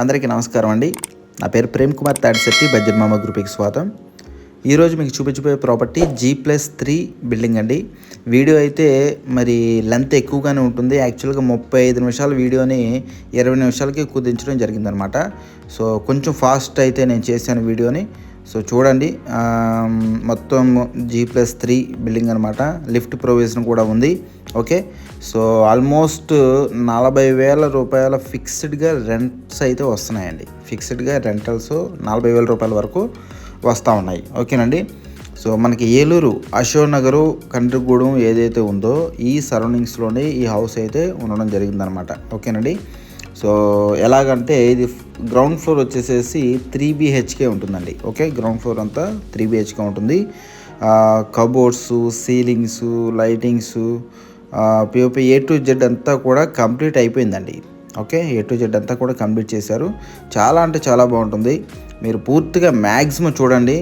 అందరికీ నమస్కారం అండి. నా పేరు ప్రేమ్ కుమార్ తాడిశెట్టి బడ్జెట్ మామ గ్రూప్కి స్వాగతం. ఈరోజు మీకు చూపించబోయే property G plus three building అండి. వీడియో అయితే మరి లెంత్ ఎక్కువగానే ఉంటుంది. యాక్చువల్గా ముప్పై ఐదు నిమిషాల వీడియోని ఇరవై నిమిషాలకి కుదించడం జరిగిందనమాట. సో కొంచెం ఫాస్ట్ అయితే నేను చేశాను వీడియోని. సో చూడండి. మొత్తం జీ ప్లస్ త్రీ బిల్డింగ్ అనమాట. లిఫ్ట్ ప్రొవిజన్ కూడా ఉంది. ఓకే. సో ఆల్మోస్ట్ నలభై వేల రూపాయల ఫిక్స్డ్గా రెంట్స్ అయితే వస్తున్నాయండి. ఫిక్స్డ్గా రెంటల్స్ నలభై వేల రూపాయల వరకు వస్తూ ఉన్నాయి. ఓకేనండి? సో మనకి ఏలూరు అశోక్ నగరు కండ్రిగూడెం ఏదైతే ఉందో ఈ సరౌండింగ్స్లోనే ఈ హౌస్ అయితే ఉండడం జరిగిందనమాట ఓకేనండి? సో ఎలాగంటే ఇది గ్రౌండ్ ఫ్లోర్ వచ్చేసేసి త్రీ బిహెచ్కే ఉంటుందండి. ఓకే? గ్రౌండ్ ఫ్లోర్ అంతా త్రీ బిహెచ్కే ఉంటుంది. Cupboards ceilings lightings POP A to Z అంతా కూడా కంప్లీట్ అయిపోయిందండి. ఓకే ఏ టు జెడ్ అంతా కూడా కంప్లీట్ చేశారు. చాలా అంటే చాలా బాగుంటుంది. మీరు పూర్తిగా మ్యాక్సిమం చూడండి.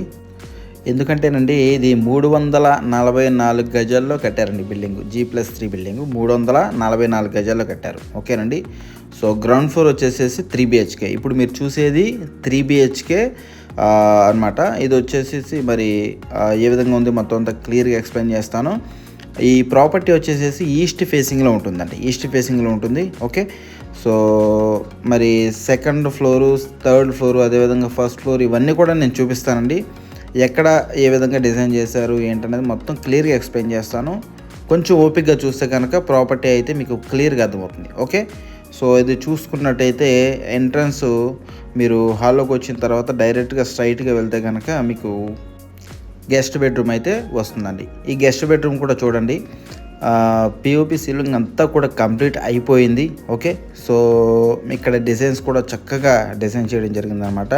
ఎందుకంటేనండి ఇది మూడు వందల నలభై నాలుగు గజాల్లో కట్టారండి building. G plus three building మూడు వందల నలభై నాలుగు గజాల్లో కట్టారు. ఓకేనండి సో గ్రౌండ్ ఫ్లోర్ వచ్చేసేసి త్రీ బిహెచ్కే ఇప్పుడు మీరు చూసేది త్రీ బిహెచ్కే అనమాట ఇది వచ్చేసేసి మరి ఏ విధంగా ఉంది మొత్తం అంతా క్లియర్గా ఎక్స్ప్లెయిన్ చేస్తాను. ఈ ప్రాపర్టీ వచ్చేసేసి ఈస్ట్ ఫేసింగ్లో ఉంటుందండి. ఈస్ట్ ఫేసింగ్లో ఉంటుంది. ఓకే? సో మరి సెకండ్ ఫ్లోరు థర్డ్ ఫ్లోరు అదేవిధంగా ఫస్ట్ ఫ్లోర్ ఇవన్నీ కూడా నేను చూపిస్తానండి. ఎక్కడ ఏ విధంగా డిజైన్ చేశారు ఏంటనేది మొత్తం క్లియర్గా ఎక్స్ప్లెయిన్ చేస్తాను. కొంచెం ఓపిక్గా చూస్తే కనుక ప్రాపర్టీ అయితే మీకు క్లియర్గా అర్థమవుతుంది. ఓకే? సో ఇది చూసుకున్నట్టయితే ఎంట్రన్స్ మీరు హాల్లోకి వచ్చిన తర్వాత డైరెక్ట్గా స్ట్రైట్గా వెళ్తే కనుక మీకు గెస్ట్ బెడ్రూమ్ అయితే వస్తుందండి. ఈ గెస్ట్ బెడ్రూమ్ కూడా చూడండి. పిఓపి సీలింగ్ అంతా కూడా కంప్లీట్ అయిపోయింది. ఓకే? సో ఇక్కడ డిజైన్స్ కూడా చక్కగా డిజైన్ చేయడం జరిగిందనమాట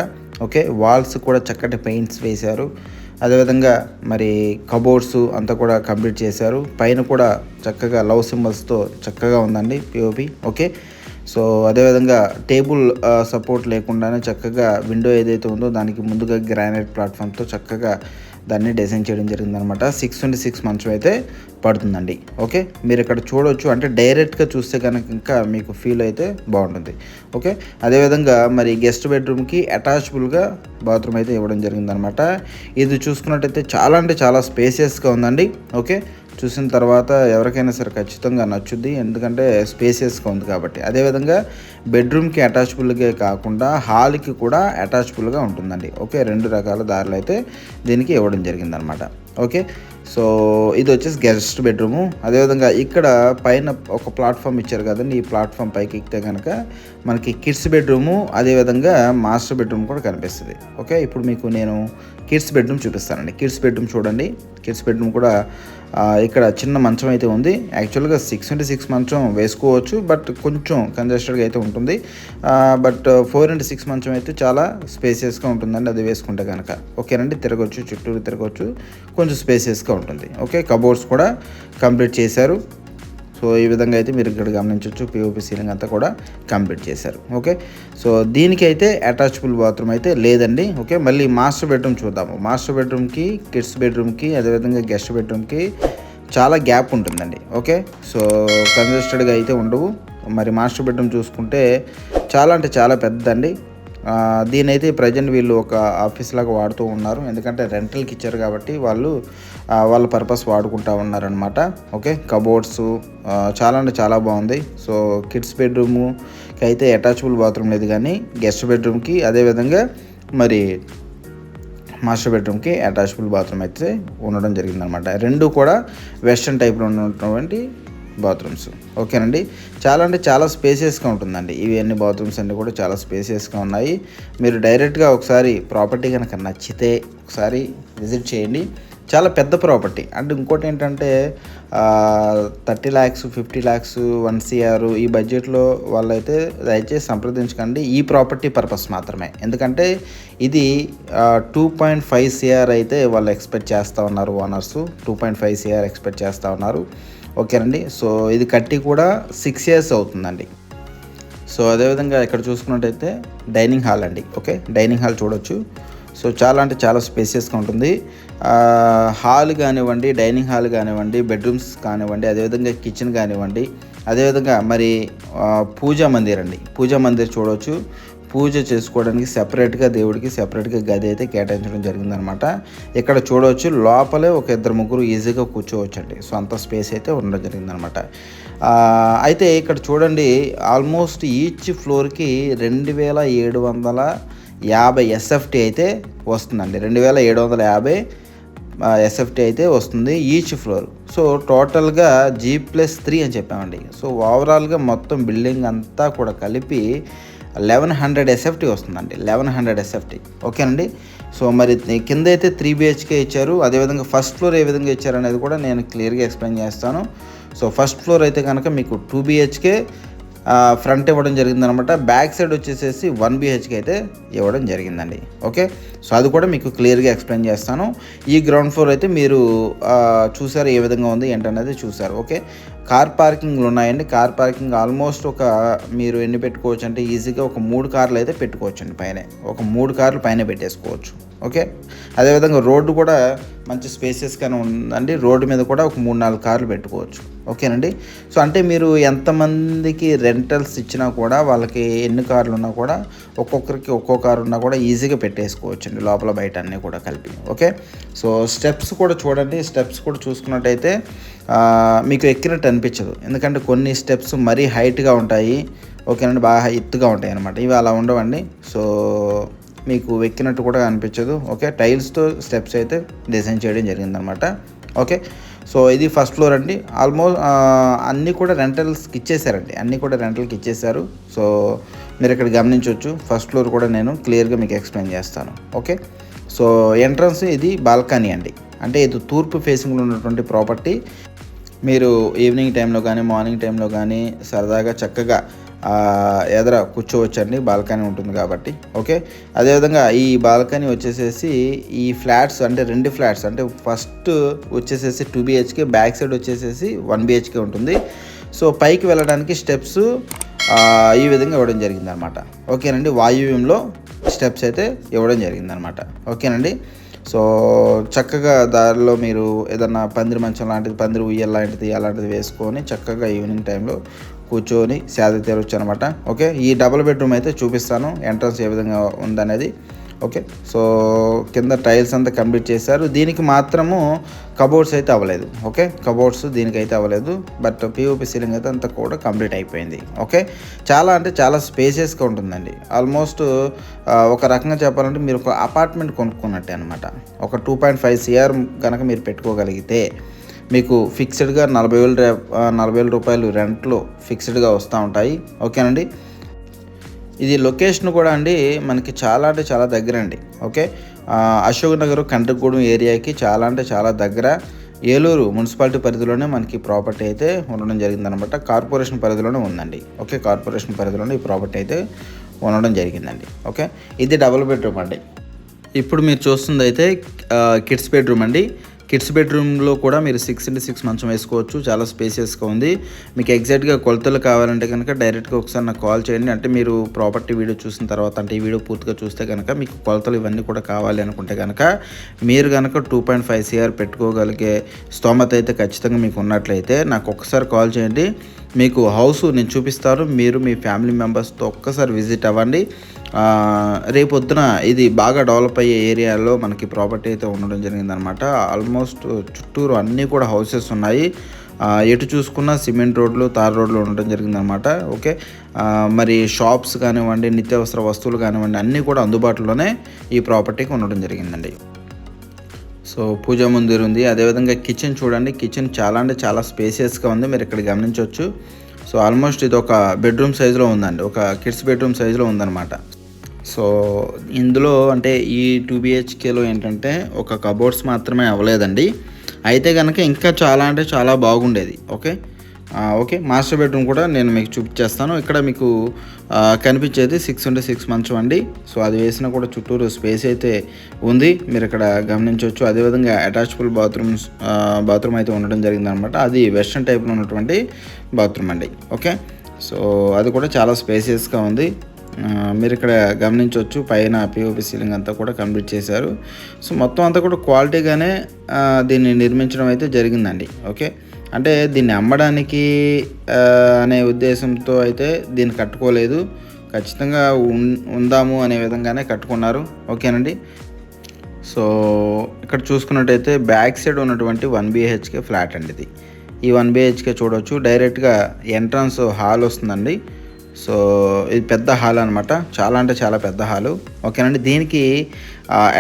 ఓకే? వాల్స్ కూడా చక్కటి పెయింట్స్ వేశారు. అదేవిధంగా మరి కబోర్డ్స్ అంతా కూడా కంప్లీట్ చేశారు. పైన కూడా చక్కగా లవ్ సింబల్స్తో చక్కగా ఉందండి పిఓపి ఓకే? సో అదేవిధంగా టేబుల్ సపోర్ట్ లేకుండానే చక్కగా విండో ఏదైతే ఉందో దానికి ముందుగా గ్రానైట్ ప్లాట్ఫామ్తో చక్కగా దాన్ని డిజైన్ చేయడం జరిగిందనమాట. సిక్స్ ట్వంటీ సిక్స్ మంత్స్ అయితే పడుతుందండి. ఓకే మీరు ఇక్కడ చూడొచ్చు. అంటే డైరెక్ట్గా చూస్తే కనుక ఇంకా మీకు ఫీల్ అయితే బాగుంటుంది. ఓకే అదేవిధంగా మరి గెస్ట్ బెడ్రూమ్కి అటాచబుల్గా బాత్రూమ్ అయితే ఇవ్వడం జరిగిందనమాట. ఇది చూసుకున్నట్టయితే చాలా అంటే చాలా స్పేసియస్గా ఉందండి. ఓకే చూసిన తర్వాత ఎవరికైనా సరే ఖచ్చితంగా నచ్చుద్ది. ఎందుకంటే స్పేసియస్గా ఉంది కాబట్టి. అదేవిధంగా బెడ్రూమ్కి అటాచబుల్గా కాకుండా హాల్కి కూడా అటాచబుల్గా ఉంటుందండి. ఓకే రెండు రకాల దారులు అయితే దీనికి ఇవ్వడం జరిగిందనమాట. ఓకే సో ఇది వచ్చేసి గెస్ట్ బెడ్రూము. అదేవిధంగా ఇక్కడ పైన ఒక ప్లాట్ఫామ్ ఇచ్చారు కదండి. ఈ ప్లాట్ఫామ్ పైకి ఎక్కితే కనుక మనకి కిడ్స్ బెడ్రూము అదేవిధంగా మాస్టర్ బెడ్రూమ్ కూడా కనిపిస్తుంది. ఓకే ఇప్పుడు మీకు నేను కిడ్స్ బెడ్రూమ్ చూపిస్తానండి. కిడ్స్ బెడ్రూమ్ చూడండి. కిడ్స్ బెడ్రూమ్ కూడా ఇక్కడ చిన్న మంచం అయితే ఉంది. యాక్చువల్గా సిక్స్ ఇంటూ సిక్స్ మంచం వేసుకోవచ్చు బట్ కొంచెం కంజెస్టెడ్గా అయితే ఉంటుంది. బట్ ఫోర్ ఇంటూ సిక్స్ మంచం అయితే చాలా స్పేసియస్గా ఉంటుందండి అది వేసుకుంటే కనుక ఓకేనండి తిరగవచ్చు చుట్టూరు తిరగవచ్చు కొంచెం స్పేసియస్గా ఉంటుంది. ఓకే కబోర్డ్స్ కూడా కంప్లీట్ చేశారు. సో ఈ విధంగా అయితే మీరు ఇక్కడ గమనించవచ్చు పిఓపి సీలింగ్ అంతా కూడా కంప్లీట్ చేశారు. ఓకే? సో దీనికి అయితే అటాచబుల్ బాత్రూమ్ అయితే లేదండి. ఓకే? మళ్ళీ మాస్టర్ బెడ్రూమ్ చూద్దాము. మాస్టర్ బెడ్రూమ్కి కిడ్స్ బెడ్రూమ్కి అదేవిధంగా గెస్ట్ బెడ్రూమ్కి చాలా గ్యాప్ ఉంటుందండి. ఓకే? సో కంజెస్టెడ్గా అయితే ఉండవు. మరి మాస్టర్ బెడ్రూమ్ చూసుకుంటే చాలా అంటే చాలా పెద్దదండి. దీని దీనైతే ప్రజెంట్ వీళ్ళు ఒక ఆఫీస్ లాగా వాడుతూ ఉన్నారు. ఎందుకంటే రెంటల్కి ఇచ్చారు కాబట్టి వాళ్ళు వాళ్ళ పర్పస్ వాడుకుంటా ఉన్నారనమాట ఓకే? కబోర్డ్స్ చాలా అంటే చాలా బాగుంది. సో కిడ్స్ బెడ్రూమ్కి అయితే అటాచబుల్ బాత్రూమ్ లేదు కానీ గెస్ట్ బెడ్రూమ్కి అదేవిధంగా మరి మాస్టర్ బెడ్రూమ్కి అటాచబుల్ బాత్రూమ్ అయితే ఉండడం జరిగిందనమాట రెండు కూడా వెస్ట్రన్ టైప్లో ఉన్నటువంటి బాత్రూమ్స్. ఓకేనండి? చాలా అంటే చాలా స్పేసియస్గా ఉంటుందండి. ఇవి అన్ని బాత్రూమ్స్ అన్నీ కూడా చాలా స్పేసియస్గా ఉన్నాయి. మీరు డైరెక్ట్గా ఒకసారి ప్రాపర్టీ కనుక నచ్చితే ఒకసారి విజిట్ చేయండి. చాలా పెద్ద ప్రాపర్టీ. అండ్ ఇంకోటి ఏంటంటే thirty lakhs fifty lakhs one CR ఈ బడ్జెట్లో వాళ్ళైతే దయచేసి సంప్రదించకండి. ఈ ప్రాపర్టీ పర్పస్ మాత్రమే. ఎందుకంటే ఇది టూ పాయింట్ ఫైవ్ సిఆర్ అయితే వాళ్ళు ఎక్స్పెక్ట్ చేస్తూ ఉన్నారు owners. Two point five CR expect చేస్తూ ఉన్నారు. ఓకేనండి సో ఇది కట్టి కూడా సిక్స్ ఇయర్స్ అవుతుందండి. సో అదేవిధంగా ఇక్కడ చూసుకున్నట్టయితే డైనింగ్ హాల్ అండి. ఓకే? డైనింగ్ హాల్ చూడొచ్చు. సో చాలా అంటే చాలా స్పేసియస్గా ఉంటుంది. హాల్ కానివ్వండి డైనింగ్ హాల్ కానివ్వండి బెడ్రూమ్స్ కానివ్వండి అదేవిధంగా కిచెన్ కానివ్వండి అదేవిధంగా మరి పూజా మందిర్ అండి. పూజా మందిర్ చూడవచ్చు పూజ చేసుకోవడానికి సెపరేట్గా దేవుడికి సెపరేట్గా గది అయితే కేటాయించడం జరిగిందనమాట. ఇక్కడ చూడవచ్చు లోపలే ఒక ఇద్దరు ముగ్గురు ఈజీగా కూర్చోవచ్చు అండి సో అంత స్పేస్ అయితే ఉండడం జరిగిందనమాట. అయితే ఇక్కడ చూడండి ఆల్మోస్ట్ ఈచ్ ఫ్లోర్కి రెండు వేల ఏడు వందల యాభై ఎస్ఎఫ్టీ అయితే వస్తుందండి. రెండు వేల ఏడు వందల యాభై ఎస్ఎఫ్టీ అయితే వస్తుంది ఈచ్ ఫ్లోర్. సో టోటల్గా జీ ప్లస్ త్రీ అని చెప్పామండి. సో ఓవరాల్గా మొత్తం బిల్డింగ్ అంతా కూడా కలిపి లెవెన్ హండ్రెడ్ ఎస్ఎఫ్టీ వస్తుందండి. లెవెన్ హండ్రెడ్ ఎస్ఎఫ్టీ ఓకేనండి? సో మరి కింద అయితే త్రీ బిహెచ్కే ఇచ్చారు. అదేవిధంగా ఫస్ట్ ఫ్లోర్ ఏ విధంగా ఇచ్చారు అనేది కూడా నేను క్లియర్గా ఎక్స్ప్లెయిన్ చేస్తాను. సో ఫస్ట్ ఫ్లోర్ అయితే కనుక మీకు టూ బిహెచ్కే ఫ్రంట్ ఇవ్వడం జరిగిందనమాట. బ్యాక్ సైడ్ వచ్చేసేసి వన్ బిహెచ్కి అయితే ఇవ్వడం జరిగిందండి. ఓకే? సో అది కూడా మీకు క్లియర్గా ఎక్స్ప్లెయిన్ చేస్తాను. ఈ గ్రౌండ్ ఫ్లోర్ అయితే మీరు చూసారు ఏ విధంగా ఉంది ఏంటనేది చూసారు. ఓకే? కార్ పార్కింగ్లు ఉన్నాయండి. కార్ పార్కింగ్ ఆల్మోస్ట్ ఒక మీరు ఎన్ని పెట్టుకోవచ్చు అంటే ఈజీగా ఒక మూడు కార్లు అయితే పెట్టుకోవచ్చు అండి పైన. ఒక మూడు కార్లు పైన పెట్టేసుకోవచ్చు. ఓకే? అదేవిధంగా రోడ్డు కూడా మంచి స్పేసెస్గానే ఉందండి. రోడ్డు మీద కూడా ఒక మూడు నాలుగు కార్లు పెట్టుకోవచ్చు. ఓకేనండి? సో అంటే మీరు ఎంతమందికి రెంటల్స్ ఇచ్చినా కూడా వాళ్ళకి ఎన్ని కార్లు ఉన్నా కూడా ఒక్కొక్కరికి ఒక్కో కారు ఉన్నా కూడా ఈజీగా పెట్టేసుకోవచ్చండి. లోపల బయట అన్నీ కూడా కలిపి. ఓకే? సో స్టెప్స్ కూడా చూడండి. స్టెప్స్ కూడా చూసుకున్నట్టయితే మీకు ఎక్కినట్టు అనిపించదు. ఎందుకంటే కొన్ని స్టెప్స్ మరీ హైట్గా ఉంటాయి. ఓకేనండి? బాగా ఎత్తుగా ఉంటాయి అనమాట ఇవి అలా ఉండవండి. సో మీకు ఎక్కినట్టు కూడా అనిపించదు ఓకే? టైల్స్తో స్టెప్స్ అయితే డిజైన్ చేయడం జరిగిందనమాట ఓకే? సో ఇది ఫస్ట్ ఫ్లోర్ అండి. ఆల్మోస్ట్ అన్నీ కూడా రెంటల్స్కి ఇచ్చేసారండి. అన్నీ కూడా రెంటల్కి ఇచ్చేసారు. సో మీరు ఇక్కడ గమనించవచ్చు. ఫస్ట్ ఫ్లోర్ కూడా నేను క్లియర్గా మీకు ఎక్స్ప్లెయిన్ చేస్తాను ఓకే? సో ఎంట్రన్స్ ఇది బాల్కనీ అండి. అంటే ఇది తూర్పు ఫేసింగ్లో ఉన్నటువంటి ప్రాపర్టీ మీరు ఈవినింగ్ టైంలో కానీ మార్నింగ్ టైంలో కానీ సరదాగా చక్కగా ఎదర కూర్చోవచ్చండి బాల్కనీ ఉంటుంది కాబట్టి ఓకే? అదేవిధంగా ఈ బాల్కనీ వచ్చేసేసి ఈ ఫ్లాట్స్ అంటే రెండు ఫ్లాట్స్ అంటే ఫస్ట్ వచ్చేసేసి టూ బిహెచ్కే బ్యాక్ సైడ్ వచ్చేసేసి వన్ బిహెచ్కే ఉంటుంది. సో పైకి వెళ్ళడానికి స్టెప్స్ ఈ విధంగా ఇవ్వడం జరిగిందనమాట. ఓకేనండి? వాయువ్యంలో స్టెప్స్ అయితే ఇవ్వడం జరిగింది అనమాట ఓకేనండి? సో చక్కగా దారిలో మీరు ఏదన్నా పందిరి మంచం లాంటిది పందిరి ఉయ్యల్ లాంటిది అలాంటిది వేసుకొని చక్కగా ఈవినింగ్ టైంలో కూర్చొని సేద తీరొచ్చు అనమాట ఓకే? ఈ డబుల్ బెడ్రూమ్ అయితే చూపిస్తాను. ఎంట్రన్స్ ఏ విధంగా ఉందనేది. ఓకే? సో కింద టైల్స్ అంతా కంప్లీట్ చేశారు. దీనికి మాత్రము కబోర్డ్స్ అయితే అవ్వలేదు. ఓకే? కబోర్డ్స్ దీనికైతే అవ్వలేదు. బట్ పిఓపి సీలింగ్ అయితే అంతా కూడా కంప్లీట్ అయిపోయింది. ఓకే? చాలా అంటే చాలా స్పేసెస్గా ఉంటుందండి. ఆల్మోస్ట్ ఒక రకంగా చెప్పాలంటే మీరు ఒక అపార్ట్మెంట్ కొనుక్కున్నట్టే అనమాట ఒక టూ పాయింట్ ఫైవ్ సిఆర్ కనుక మీరు పెట్టుకోగలిగితే మీకు ఫిక్స్డ్గా నలభై వేలు రే- నలభై వేల రూపాయలు రెంట్లు ఫిక్స్డ్గా వస్తూ ఉంటాయి. ఓకేనండి? ఇది లొకేషన్ కూడా అండి మనకి చాలా అంటే చాలా దగ్గర అండి ఓకే అశోక్ నగర్ కంటగూడెం ఏరియాకి చాలా అంటే చాలా దగ్గర. ఏలూరు మున్సిపాలిటీ పరిధిలోనే మనకి ప్రాపర్టీ అయితే ఉండడం జరిగిందనమాట. కార్పొరేషన్ పరిధిలోనే ఉందండి. ఓకే? కార్పొరేషన్ పరిధిలోనే ఈ ప్రాపర్టీ అయితే ఉండడం జరిగిందండి. ఓకే? ఇది డబుల్ బెడ్రూమ్ అండి. ఇప్పుడు మీరు చూస్తుంది అయితే కిడ్స్ బెడ్రూమ్ అండి. కిడ్స్ బెడ్రూమ్లో కూడా మీరు సిక్స్ ఇంటూ సిక్స్ మంచం వేసుకోవచ్చు. చాలా స్పేసియస్గా ఉంది. మీకు ఎగ్జాక్ట్గా కొలతలు కావాలంటే కనుక డైరెక్ట్గా ఒకసారి నాకు కాల్ చేయండి. అంటే మీరు ప్రాపర్టీ వీడియో చూసిన తర్వాత అంటే ఈ వీడియో పూర్తిగా చూస్తే కనుక మీకు కొలతలు ఇవన్నీ కూడా కావాలి అనుకుంటే కనుక మీరు కనుక టూ పాయింట్ ఫైవ్ సిఆర్ పెట్టుకోగలిగే స్తోమత అయితే ఖచ్చితంగా మీకు ఉన్నట్లయితే నాకు ఒక్కసారి కాల్ చేయండి. మీకు హౌస్ నేను చూపిస్తాను. మీరు మీ ఫ్యామిలీ మెంబర్స్తో ఒక్కసారి విజిట్ అవ్వండి. రేపొద్దున ఇది బాగా డెవలప్ అయ్యే ఏరియాలో మనకి ప్రాపర్టీ అయితే ఉండడం జరిగిందనమాట ఆల్మోస్ట్ చుట్టూరు అన్నీ కూడా హౌసెస్ ఉన్నాయి. ఎటు చూసుకున్నా సిమెంట్ రోడ్లు తార్ రోడ్లు ఉండడం జరిగిందనమాట ఓకే? మరి షాప్స్ కానివ్వండి నిత్యావసర వస్తువులు కానివ్వండి అన్నీ కూడా అందుబాటులోనే ఈ ప్రాపర్టీకి ఉండడం జరిగిందండి. సో పూజ మందిర్ ఉంది. అదేవిధంగా కిచెన్ చూడండి. కిచెన్ చాలా అంటే చాలా స్పేసియస్గా ఉంది. మీరు ఇక్కడ గమనించవచ్చు. సో ఆల్మోస్ట్ ఇది ఒక బెడ్రూమ్ సైజులో ఉందండి. ఒక కిడ్స్ బెడ్రూమ్ సైజులో ఉందన్నమాట. సో ఇందులో అంటే ఈ టూ బిహెచ్కేలో ఏంటంటే ఒక కబోర్డ్స్ మాత్రమే అవ్వలేదండి. అయితే కనుక ఇంకా చాలా అంటే చాలా బాగుండేది. ఓకే? ఓకే. మాస్టర్ బెడ్రూమ్ కూడా నేను మీకు చూపించేస్తాను. ఇక్కడ మీకు కనిపించేది సిక్స్ ఉంటే సిక్స్ మంచం అండి. సో అది వేసినా కూడా చుట్టూరు స్పేస్ అయితే ఉంది. మీరు ఇక్కడ గమనించవచ్చు. అదేవిధంగా అటాచబుల్ బాత్రూమ్స్ బాత్రూమ్ అయితే ఉండడం జరిగిందనమాట. అది వెస్ట్రన్ టైప్లో ఉన్నటువంటి బాత్రూమ్ అండి. ఓకే? సో అది కూడా చాలా స్పేసియస్గా ఉంది. మీరు ఇక్కడ గమనించవచ్చు పైన పిఓపి సీలింగ్ అంతా కూడా కంప్లీట్ చేశారు. సో మొత్తం అంతా కూడా క్వాలిటీగానే దీన్ని నిర్మించడం అయితే జరిగిందండి. ఓకే? అంటే దీన్ని అమ్మడానికి అనే ఉద్దేశంతో అయితే దీన్ని కట్టుకోలేదు. ఖచ్చితంగా ఉందాము అనే విధంగానే కట్టుకున్నారు. ఓకేనండి? సో ఇక్కడ చూసుకున్నట్టయితే బ్యాక్ సైడ్ ఉన్నటువంటి వన్ బిహెచ్కే ఫ్లాట్ అండి ఇది. ఈ వన్ బిహెచ్కే చూడవచ్చు డైరెక్ట్గా ఎంట్రన్స్ హాల్ వస్తుందండి. సో ఇది పెద్ద హాల్ అనమాట చాలా అంటే చాలా పెద్ద హాలు. ఓకేనండి దీనికి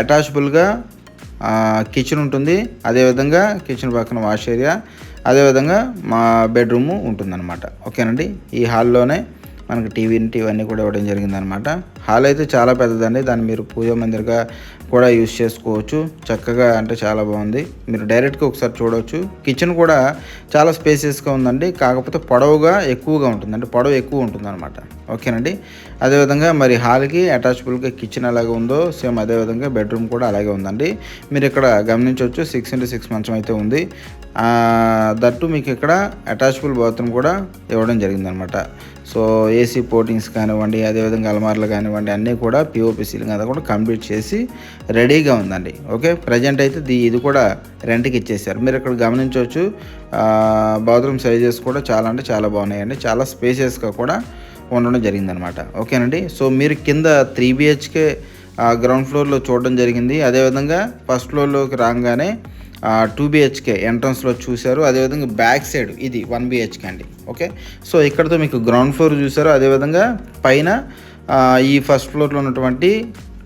అటాచబుల్గా కిచెన్ ఉంటుంది. అదేవిధంగా కిచెన్ పక్కన వాష్ ఏరియా అదేవిధంగా మా బెడ్రూము ఉంటుందన్నమాట. ఓకేనండి ఈ హాల్లోనే మనకి టీవీ ఇవన్నీ కూడా ఇవ్వడం జరిగిందనమాట హాల్ అయితే చాలా పెద్దదండి. దాన్ని మీరు పూజ మందిర్గా కూడా యూస్ చేసుకోవచ్చు. చక్కగా అంటే చాలా బాగుంది. మీరు డైరెక్ట్గా ఒకసారి చూడవచ్చు కిచెన్ కూడా చాలా స్పేసియస్గా ఉందండి. కాకపోతే పొడవుగా ఎక్కువగా ఉంటుంది అంటే పొడవు ఎక్కువ ఉంటుంది అనమాట ఓకేనండి? అదేవిధంగా మరి హాల్కి అటాచబుల్గా కిచెన్ ఎలాగ ఉందో సేమ్ అదేవిధంగా బెడ్రూమ్ కూడా అలాగే ఉందండి. మీరు ఇక్కడ గమనించవచ్చు సిక్స్ ఇంటూ సిక్స్ మంచం అయితే ఉంది. దట్టు మీకు ఇక్కడ అటాచబుల్ బాత్రూమ్ కూడా ఇవ్వడం జరిగిందనమాట. సో ఏసీ పోర్టింగ్స్ కానివ్వండి అదేవిధంగా అలమార్లు కానివ్వండి అన్నీ కూడా పిఓపి సీలింగ్ అంతా కూడా కంప్లీట్ చేసి రెడీగా ఉందండి. ఓకే ప్రజెంట్ అయితే దీ ఇది కూడా రెంట్కి ఇచ్చేసారు. మీరు ఇక్కడ గమనించవచ్చు బాత్రూమ్ సైజెస్ కూడా చాలా అంటే చాలా బాగున్నాయండి. చాలా స్పేసెస్గా కూడా ఉండడం జరిగిందనమాట. ఓకేనండి? సో మీరు కింద త్రీ బిహెచ్కే గ్రౌండ్ ఫ్లోర్లో చూడడం జరిగింది. అదేవిధంగా ఫస్ట్ ఫ్లోర్లోకి రాగానే టూ బిహెచ్కే ఎంట్రన్స్లో చూశారు. అదేవిధంగా బ్యాక్ సైడ్ ఇది వన్ బిహెచ్కే అండి. ఓకే? సో ఇక్కడతో మీకు గ్రౌండ్ ఫ్లోర్ చూశారు. అదేవిధంగా పైన ఈ ఫస్ట్ ఫ్లోర్లో ఉన్నటువంటి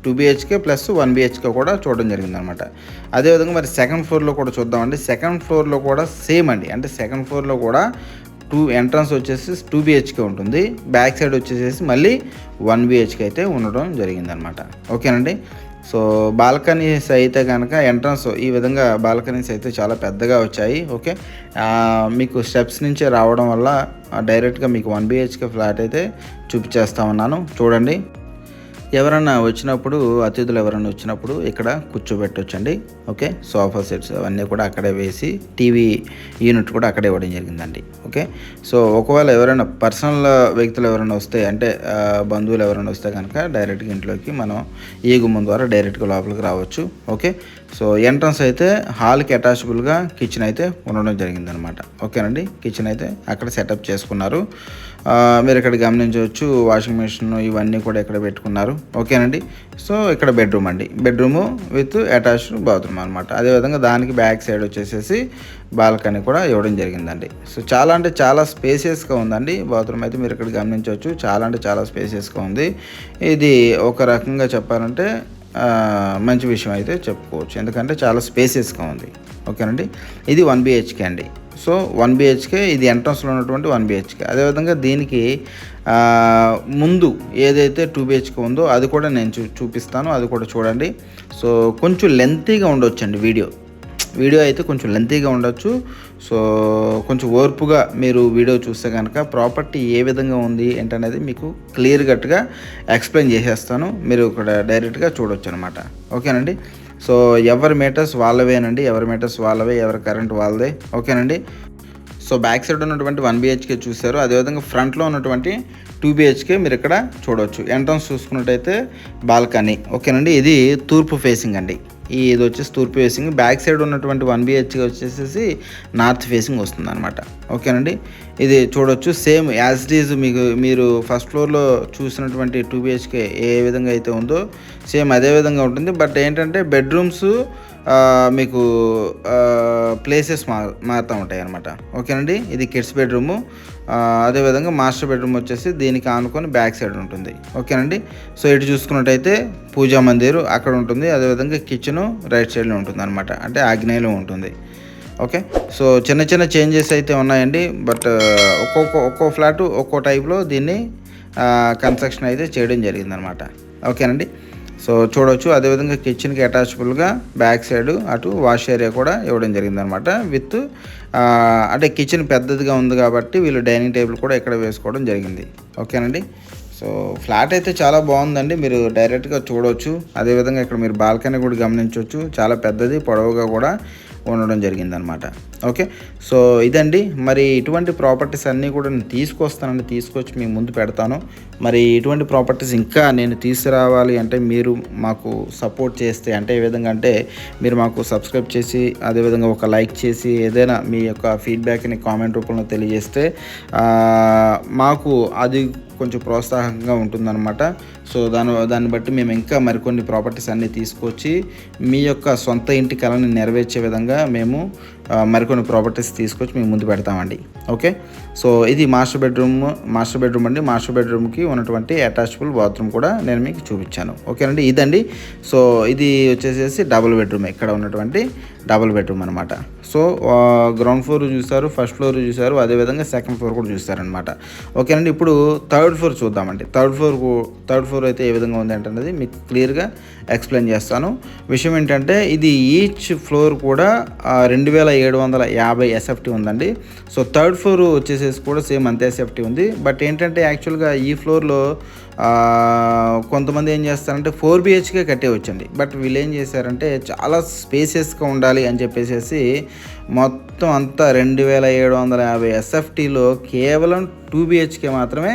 two BHK plus one BHK కూడా చూడడం జరిగింది అనమాట అదేవిధంగా మరి సెకండ్ ఫ్లోర్లో కూడా చూద్దామండి. సెకండ్ ఫ్లోర్లో కూడా సేమ్ అండి. అంటే సెకండ్ ఫ్లోర్లో కూడా టూ ఎంట్రన్స్ వచ్చేసి టూ బిహెచ్కే ఉంటుంది. బ్యాక్ సైడ్ వచ్చేసి మళ్ళీ వన్ బిహెచ్కే అయితే ఉండడం జరిగిందనమాట ఓకేనండి? సో బాల్కనీస్ అయితే కనుక ఎంట్రన్స్ ఈ విధంగా బాల్కనీస్ అయితే చాలా పెద్దగా వచ్చాయి. ఓకే? మీకు స్టెప్స్ నుంచే రావడం వల్ల డైరెక్ట్గా మీకు వన్ బిహెచ్కే ఫ్లాట్ అయితే చూపించేస్తా ఉన్నాను. చూడండి. ఎవరన్నా వచ్చినప్పుడు అతిథులు ఎవరైనా వచ్చినప్పుడు ఇక్కడ కూర్చోబెట్టొచ్చండి. ఓకే? సోఫా సెట్స్ అవన్నీ కూడా అక్కడే వేసి టీవీ యూనిట్ కూడా అక్కడే ఇవ్వడం జరిగిందండి. ఓకే? సో ఒకవేళ ఎవరైనా పర్సనల్ వ్యక్తులు ఎవరైనా వస్తే అంటే బంధువులు ఎవరైనా వస్తే కనుక డైరెక్ట్గా ఇంట్లోకి మనం ఈ గుమ్మం ద్వారా డైరెక్ట్గా లోపలికి రావచ్చు. ఓకే? సో ఎంట్రన్స్ అయితే హాల్కి అటాచబుల్గా కిచెన్ అయితే ఉండడం జరిగిందనమాట. ఓకేనండి? కిచెన్ అయితే అక్కడ సెటప్ చేసుకున్నారు. మీరు ఇక్కడ గమనించవచ్చు వాషింగ్ మిషన్ ఇవన్నీ కూడా ఇక్కడ పెట్టుకున్నారు. ఓకేనండి? సో ఇక్కడ బెడ్రూమ్ అండి. బెడ్రూము విత్ అటాచ్డ్ బాత్రూమ్ అనమాట అదేవిధంగా దానికి బ్యాక్ సైడ్ వచ్చేసేసి బాల్కనీ కూడా ఇవ్వడం జరిగిందండి. సో చాలా అంటే చాలా స్పేసియస్గా ఉందండి. బాత్రూమ్ అయితే మీరు ఇక్కడ గమనించవచ్చు. చాలా అంటే చాలా స్పేసియస్గా ఉంది. ఇది ఒక రకంగా చెప్పాలంటే మంచి విషయం అయితే చెప్పుకోవచ్చు. ఎందుకంటే చాలా స్పేసియస్గా ఉంది. ఓకేనండి? ఇది వన్ బిహెచ్కే అండి. సో వన్ బిహెచ్కే ఇది ఎంట్రన్స్లో ఉన్నటువంటి వన్ బిహెచ్కే. అదేవిధంగా దీనికి ముందు ఏదైతే టూ బిహెచ్కే ఉందో అది కూడా నేను చూ చూపిస్తాను అది కూడా చూడండి. సో కొంచెం లెంతీగా ఉండొచ్చండి వీడియో. వీడియో అయితే కొంచెం లెంతీగా ఉండొచ్చు. సో కొంచెం ఓర్పుగా మీరు వీడియో చూస్తే కనుక ప్రాపర్టీ ఏ విధంగా ఉంది ఏంటనేది మీకు క్లియర్ కట్గా ఎక్స్ప్లెయిన్ చేసేస్తాను. మీరు ఇక్కడ డైరెక్ట్గా చూడొచ్చు అనమాట ఓకేనండి? సో ఎవరి మీటర్స్ వాళ్ళవేనండి ఎవరి మీటర్స్ వాళ్ళవే ఎవరి కరెంట్ వాళ్ళదే. ఓకేనండి? సో బ్యాక్ సైడ్ ఉన్నటువంటి వన్ బిహెచ్కే చూశారు. అదేవిధంగా ఫ్రంట్లో ఉన్నటువంటి టూ బిహెచ్కే మీరు ఇక్కడ చూడవచ్చు ఎంట్రన్స్ చూసుకున్నట్టయితే బాల్కనీ. ఓకేనండి? ఇది తూర్పు ఫేసింగ్ అండి. ఈ ఇది వచ్చేసి తూర్పు ఫేసింగ్ బ్యాక్ సైడ్ ఉన్నటువంటి వన్ బిహెచ్కి వచ్చేసేసి నార్త్ ఫేసింగ్ వస్తుంది అనమాట ఓకేనండి? ఇది చూడొచ్చు. సేమ్ యాజ్ ఇట్ ఈజ్ మీకు మీరు ఫస్ట్ ఫ్లోర్లో చూసినటువంటి టూ బిహెచ్కే ఏ విధంగా అయితే ఉందో సేమ్ అదే విధంగా ఉంటుంది. బట్ ఏంటంటే బెడ్రూమ్స్ మీకు ప్లేసెస్ మా మారుతూ ఉంటాయి అనమాట ఓకేనండి? ఇది కిడ్స్ బెడ్రూము అదేవిధంగా మాస్టర్ బెడ్రూమ్ వచ్చేసి దీనికి ఆనుకొని బ్యాక్ సైడ్ ఉంటుంది. ఓకేనండి? సో ఇటు చూసుకున్నట్టయితే పూజా మందిర్ అక్కడ ఉంటుంది. అదేవిధంగా కిచెను రైట్ సైడ్లో ఉంటుంది అనమాట అంటే ఆగ్నేయలో ఉంటుంది. ఓకే? సో చిన్న చిన్న చేంజెస్ అయితే ఉన్నాయండి. బట్ ఒక్కొక్క ఒక్కో ఫ్లాట్ ఒక్కో టైప్లో దీన్ని కన్స్ట్రక్షన్ అయితే చేయడం జరిగిందనమాట ఓకేనండి? సో చూడవచ్చు అదేవిధంగా కిచెన్కి అటాచబుల్గా బ్యాక్ సైడ్ అటు వాష్ ఏరియా కూడా ఇవ్వడం జరిగిందనమాట విత్ అంటే కిచెన్ పెద్దదిగా ఉంది కాబట్టి వీళ్ళు డైనింగ్ టేబుల్ కూడా ఇక్కడ వేసుకోవడం జరిగింది. ఓకేనండి? సో ఫ్లాట్ అయితే చాలా బాగుందండి. మీరు డైరెక్ట్గా చూడవచ్చు అదేవిధంగా ఇక్కడ మీరు బాల్కనీ కూడా గమనించవచ్చు చాలా పెద్దది పొడవుగా కూడా ఉండడం జరిగిందనమాట ఓకే? సో ఇదండి. మరి ఇటువంటి ప్రాపర్టీస్ అన్నీ కూడా నేను తీసుకొస్తానండి. తీసుకొచ్చి మీ ముందు పెడతాను. మరి ఇటువంటి ప్రాపర్టీస్ ఇంకా నేను తీసుకురావాలి అంటే మీరు మాకు సపోర్ట్ చేస్తే అంటే ఏ విధంగా అంటే మీరు మాకు సబ్స్క్రైబ్ చేసి అదేవిధంగా ఒక లైక్ చేసి ఏదైనా మీ యొక్క ఫీడ్బ్యాక్ని కామెంట్ రూపంలో తెలియజేస్తే మాకు అది కొంచెం ప్రోత్సాహంగా ఉంటుందన్నమాట. సో దాని దాన్ని బట్టి మేము ఇంకా మరికొన్ని ప్రాపర్టీస్ అన్నీ తీసుకొచ్చి మీ యొక్క సొంత ఇంటి కళని నెరవేర్చే విధంగా మేము మరికొన్ని ప్రాపర్టీస్ తీసుకొచ్చి మేము ముందు పెడతామండి. ఓకే? సో ఇది మాస్టర్ బెడ్రూమ్ మాస్టర్ బెడ్రూమ్ అండి. మాస్టర్ బెడ్రూమ్కి ఉన్నటువంటి అటాచబుల్ బాత్రూమ్ కూడా నేను మీకు చూపించాను. ఓకేనండి? ఇదండి. సో ఇది వచ్చేసేసి డబుల్ బెడ్రూమ్. ఇక్కడ ఉన్నటువంటి డబుల్ బెడ్రూమ్ అనమాట సో గ్రౌండ్ ఫ్లోర్ చూసారు ఫస్ట్ ఫ్లోర్ చూసారు అదేవిధంగా సెకండ్ ఫ్లోర్ కూడా చూసారనమాట ఓకేనండి ఇప్పుడు థర్డ్ ఫ్లోర్ చూద్దామండి. థర్డ్ ఫ్లోర్ థర్డ్ ఫ్లోర్ అయితే ఏ విధంగా ఉంది అంటే మీకు క్లియర్గా ఎక్స్ప్లెయిన్ చేస్తాను. విషయం ఏంటంటే ఇది ఈచ్ ఫ్లోర్ కూడా రెండు వేల ఏడు వందల యాభై ఎస్ఎఫ్టీ ఉందండి. సో థర్డ్ ఫ్లోర్ వచ్చేసేసి కూడా సేమ్ అంతే ఎస్ఎఫ్టీ ఉంది. బట్ ఏంటంటే యాక్చువల్గా ఈ ఫ్లోర్లో కొంతమంది ఏం చేస్తారంటే ఫోర్ బిహెచ్కే కట్టేవచ్చండి బట్ వీళ్ళు ఏం చేశారంటే చాలా స్పేసెస్గా ఉండాలి అని చెప్పేసి మొత్తం అంతా రెండు వేల ఏడు వందల యాభై ఎస్ఎఫ్టీలో కేవలం టూ బిహెచ్కే మాత్రమే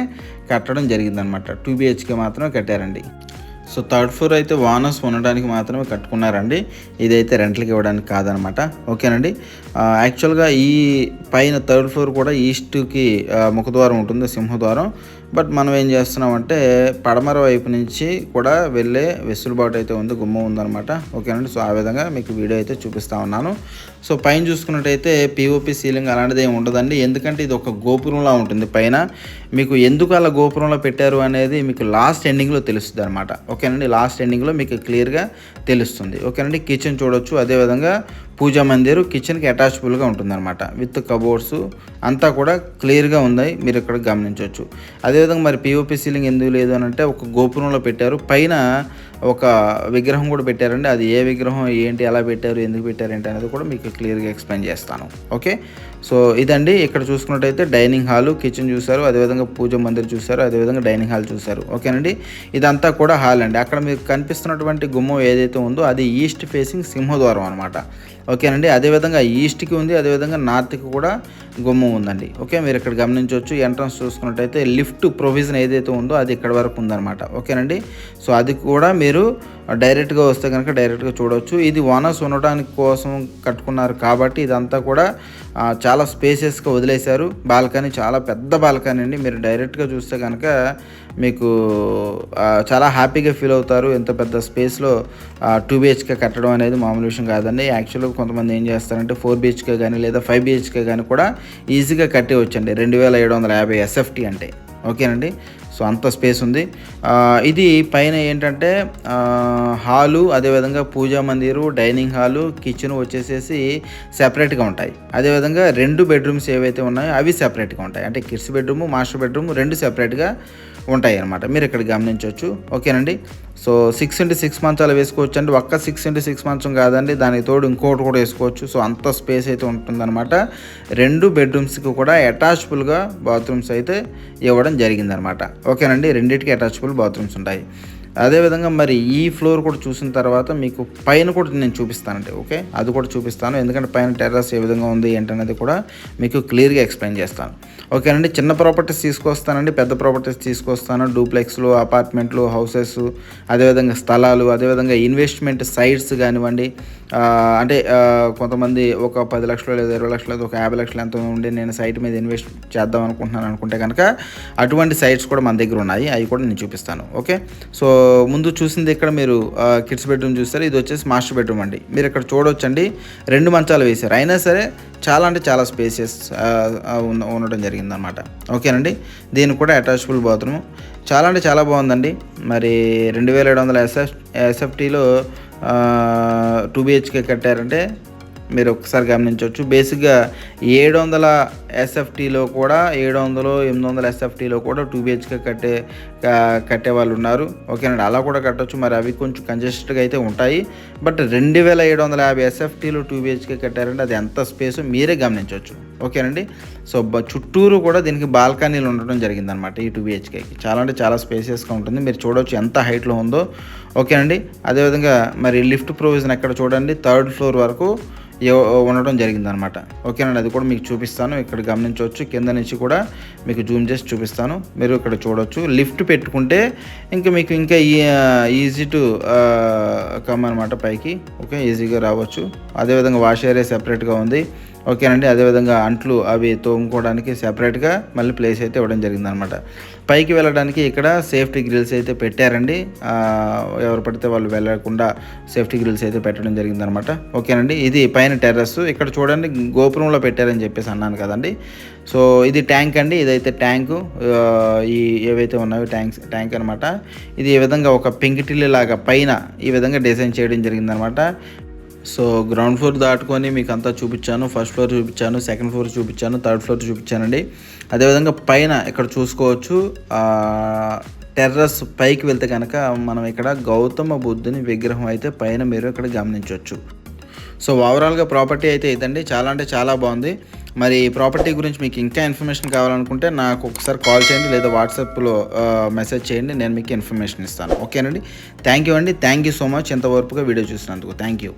కట్టడం జరిగిందనమాట టూ బిహెచ్కే మాత్రమే కట్టారండి. సో థర్డ్ ఫ్లోర్ అయితే వానర్స్ ఉండడానికి మాత్రమే కట్టుకున్నారండి. ఇదైతే రెంట్లకి ఇవ్వడానికి కాదనమాట ఓకేనండి? యాక్చువల్గా ఈ పైన థర్డ్ ఫ్లోర్ కూడా ఈస్ట్కి ముఖద్వారం ఉంటుంది సింహద్వారం. బట్ మనం ఏం చేస్తున్నామంటే పడమర వైపు నుంచి కూడా వెళ్ళే వెసులుబాటు అయితే ఉంది గుమ్మం ఉందన్నమాట. ఓకేనండి? సో ఆ విధంగా మీకు వీడియో అయితే చూపిస్తా ఉన్నాను. సో పైన చూసుకున్నట్టయితే పిఓపి సీలింగ్ అలాంటిది ఏమి ఉండదండి. ఎందుకంటే ఇది ఒక గోపురంలా ఉంటుంది. పైన మీకు ఎందుకు అలా గోపురంలో పెట్టారు అనేది మీకు లాస్ట్ ఎండింగ్లో తెలుస్తుంది అనమాట ఓకేనండి? లాస్ట్ ఎండింగ్లో మీకు క్లియర్గా తెలుస్తుంది. ఓకేనండి? కిచెన్ చూడొచ్చు. అదేవిధంగా పూజా మందిర్ కిచెన్కి అటాచబుల్గా ఉంటుందన్నమాట. విత్ కబోర్డ్స్ అంతా కూడా క్లియర్గా ఉన్నాయి. మీరు ఇక్కడ గమనించవచ్చు. అదేవిధంగా మరి పిఓపి సీలింగ్ ఎందుకు లేదు అని అంటే ఒక గోపురంలో పెట్టారు. పైన ఒక విగ్రహం కూడా పెట్టారండి. అది ఏ విగ్రహం ఏంటి ఎలా పెట్టారు ఎందుకు పెట్టారు ఏంటి అనేది కూడా మీకు క్లియర్గా ఎక్స్ప్లెయిన్ చేస్తాను. ఓకే సో ఇదండి. ఇక్కడ చూసుకున్నట్టయితే డైనింగ్ హాలు కిచెన్ చూసారు అదేవిధంగా పూజ మందిర్ చూసారు అదేవిధంగా డైనింగ్ హాల్ చూసారు ఓకేనండి. ఇదంతా కూడా హాల్ అండి. అక్కడ మీకు కనిపిస్తున్నటువంటి గుమ్మం ఏదైతే ఉందో అది ఈస్ట్ ఫేసింగ్ సింహద్వారం అనమాట ఓకేనండి. అదేవిధంగా ఈస్ట్కి ఉంది అదేవిధంగా నార్త్కి కూడా గుమ్మం ఉందండి. ఓకే మీరు ఇక్కడ గమనించవచ్చు. ఎంట్రన్స్ చూసుకున్నట్టయితే లిఫ్ట్ ప్రొవిజన్ ఏదైతే ఉందో అది ఇక్కడ వరకు ఉందన్నమాట. ఓకేనండి. సో అది కూడా మీరు డైరెక్ట్గా వస్తే కనుక డైరెక్ట్గా చూడవచ్చు ఇది ఓనర్స్ ఉండటానికి కోసం కట్టుకున్నారు కాబట్టి ఇదంతా కూడా చాలా స్పేసెస్గా వదిలేశారు. బాల్కనీ చాలా పెద్ద బాల్కనీ అండి. మీరు డైరెక్ట్గా చూస్తే కనుక మీకు చాలా హ్యాపీగా ఫీల్ అవుతారు. ఎంత పెద్ద స్పేస్లో టూ బిహెచ్కే కట్టడం అనేది మామూలు విషయం కాదండి. యాక్చువల్గా కొంతమంది ఏం చేస్తారంటే ఫోర్ బిహెచ్కే కానీ లేదా ఫైవ్ బిహెచ్కే కానీ కూడా ఈజీగా కట్టేవచ్చండి రెండు వేల ఏడు వందల యాభై ఎస్ఎఫ్టీ అంటే. ఓకేనండి? సో అంత స్పేస్ ఉంది. ఇది పైన ఏంటంటే హాలు అదేవిధంగా పూజా మందిరు డైనింగ్ హాలు కిచెన్ వచ్చేసేసి సెపరేట్గా ఉంటాయి. అదేవిధంగా రెండు బెడ్రూమ్స్ ఏవైతే ఉన్నాయో అవి సెపరేట్గా ఉంటాయి. అంటే కిడ్స్ బెడ్రూమ్ మాస్టర్ బెడ్రూమ్ రెండు సెపరేట్గా ఉంటాయి అనమాట మీరు ఇక్కడ గమనించవచ్చు. ఓకేనండి? సో సిక్స్ ఇంటూ సిక్స్ మంచాలు వేసుకోవచ్చు అండి ఒక్క సిక్స్ ఇంటూ సిక్స్ మంచం కాదండి. దానికి తోడు ఇంకోటి కూడా వేసుకోవచ్చు. సో అంత స్పేస్ అయితే ఉంటుందన్నమాట. రెండు బెడ్రూమ్స్కి కూడా అటాచబుల్గా బాత్రూమ్స్ అయితే ఇవ్వడం జరిగిందనమాట ఓకేనండి? రెండింటికి అటాచబుల్ బాత్రూమ్స్ ఉంటాయి. అదేవిధంగా మరి ఈ ఫ్లోర్ కూడా చూసిన తర్వాత మీకు పైన కూడా నేను చూపిస్తానండి. ఓకే? అది కూడా చూపిస్తాను. ఎందుకంటే పైన టెర్రస్ ఏ విధంగా ఉంది ఏంటనేది కూడా మీకు క్లియర్గా ఎక్స్ప్లెయిన్ చేస్తాను. ఓకేనండి చిన్న ప్రాపర్టీస్ తీసుకొస్తానండి పెద్ద ప్రాపర్టీస్ తీసుకొస్తాను. డూప్లెక్స్లు అపార్ట్మెంట్లు హౌసెస్ అదేవిధంగా స్థలాలు అదేవిధంగా ఇన్వెస్ట్మెంట్ సైట్స్ కానివ్వండి. అంటే కొంతమంది ఒక పది లక్షలు లేదా ఇరవై లక్షలు లేదా ఒక యాభై లక్షలు ఎంత ఉండి నేను సైట్ మీద ఇన్వెస్ట్ చేద్దాం అనుకుంటున్నాను అనుకుంటే కనుక అటువంటి సైట్స్ కూడా మన దగ్గర ఉన్నాయి. అవి కూడా నేను చూపిస్తాను. ఓకే? సో ముందు చూసింది ఇక్కడ మీరు కిడ్స్ బెడ్రూమ్ చూస్తారు ఇది వచ్చేసి మాస్టర్ బెడ్రూమ్ అండి. మీరు ఇక్కడ చూడొచ్చండి. రెండు మంచాలు వేశారు. అయినా సరే చాలా అంటే చాలా స్పేసెస్ ఉండడం జరిగిందనమాట. ఓకేనండి? దీనికి కూడా అటాచబుల్ బాత్రూమ్ చాలా అంటే చాలా బాగుందండి. మరి రెండు వేల ఏడు వందల ఎస్ఎఫ్ ఎస్ఎఫ్టీలో టూ బిహెచ్కే కట్టారంటే మీరు ఒకసారి గమనించవచ్చు. బేసిక్గా ఏడు వందల ఎస్ఎఫ్టీలో కూడా ఏడు వందలు ఎనిమిది వందల ఎస్ఎఫ్టీలో కూడా టూ బిహెచ్కే కట్టే కట్టే వాళ్ళు ఉన్నారు. ఓకేనండి అలా కూడా కట్టొచ్చు. మరి అవి కొంచెం కంజెస్టెడ్గా అయితే ఉంటాయి. బట్ రెండు వేల ఏడు వందల యాభై ఎస్ఎఫ్టీలో టూ బిహెచ్కే కట్టారంటే అది ఎంత స్పేస్ మీరే గమనించవచ్చు. ఓకేనండి సో బ- చుట్టూరు కూడా దీనికి బాల్కనీలు ఉండడం జరిగిందనమాట ఈ టూ బిహెచ్కేకి. చాలా అంటే చాలా స్పేసియస్గా ఉంటుంది. మీరు చూడవచ్చు ఎంత హైట్లో ఉందో. ఓకేనండి అదేవిధంగా మరి లిఫ్ట్ ప్రొవిజన్ ఎక్కడ చూడండి? థర్డ్ ఫ్లోర్ వరకు ఉండడం జరిగిందనమాట ఓకేనండి అది కూడా మీకు చూపిస్తాను. ఇక్కడ గమనించవచ్చు. కింద నుంచి కూడా మీకు జూమ్ చేసి చూపిస్తాను. మీరు ఇక్కడ చూడవచ్చు లిఫ్ట్ పెట్టుకుంటే ఇంకా మీకు ఇంకా ఈజీ టు కమ్ అనమాట పైకి. ఓకే? ఈజీగా రావచ్చు. అదేవిధంగా వాష్ ఏరియా సెపరేట్గా ఉంది. ఓకేనండి. అదేవిధంగా అంట్లు అవి తోముకోవడానికి సెపరేట్గా మళ్ళీ ప్లేస్ అయితే ఇవ్వడం జరిగిందనమాట. పైకి వెళ్ళడానికి ఇక్కడ సేఫ్టీ గ్రిల్స్ అయితే పెట్టారండి. ఎవరు పడితే వాళ్ళు వెళ్ళకుండా సేఫ్టీ గ్రిల్స్ అయితే పెట్టడం జరిగిందనమాట. ఓకేనండి. ఇది పైన టెర్రస్ ఇక్కడ చూడండి గోపురంలో పెట్టారని చెప్పేసి అన్నాను కదండి. సో ఇది ట్యాంక్ అండి. ఇదైతే ట్యాంకు. ఈ ఏవైతే ఉన్నాయో ట్యాంక్స్ ట్యాంక్ అనమాట. ఇది ఈ విధంగా ఒక పెంకిటిల్లి లాగా పైన ఈ విధంగా డిజైన్ చేయడం జరిగిందనమాట. సో గ్రౌండ్ ఫ్లోర్ దాటుకొని మీకు అంతా చూపించాను ఫస్ట్ ఫ్లోర్ చూపించాను సెకండ్ ఫ్లోర్ చూపించాను థర్డ్ ఫ్లోర్ చూపించానండి. అదేవిధంగా పైన ఇక్కడ చూసుకోవచ్చు టెర్రస్ పైకి వెళ్తే కనుక మనం ఇక్కడ గౌతమ బుద్ధుని విగ్రహం అయితే పైన మీరు ఇక్కడ గమనించవచ్చు. సో ఓవరాల్గా ప్రాపర్టీ అయితే ఇదండి చాలా అంటే చాలా బాగుంది. మరి ఈ ప్రాపర్టీ గురించి మీకు ఇంకా ఇన్ఫర్మేషన్ కావాలనుకుంటే నాకు ఒకసారి కాల్ చేయండి లేదా వాట్సాప్లో మెసేజ్ చేయండి నేను మీకు ఇన్ఫర్మేషన్ ఇస్తాను. ఓకేనండి? థ్యాంక్ యూ అండి థ్యాంక్ యూ సో మచ్ ఇంతవరకుగా వీడియో చూసినందుకు. Thank you.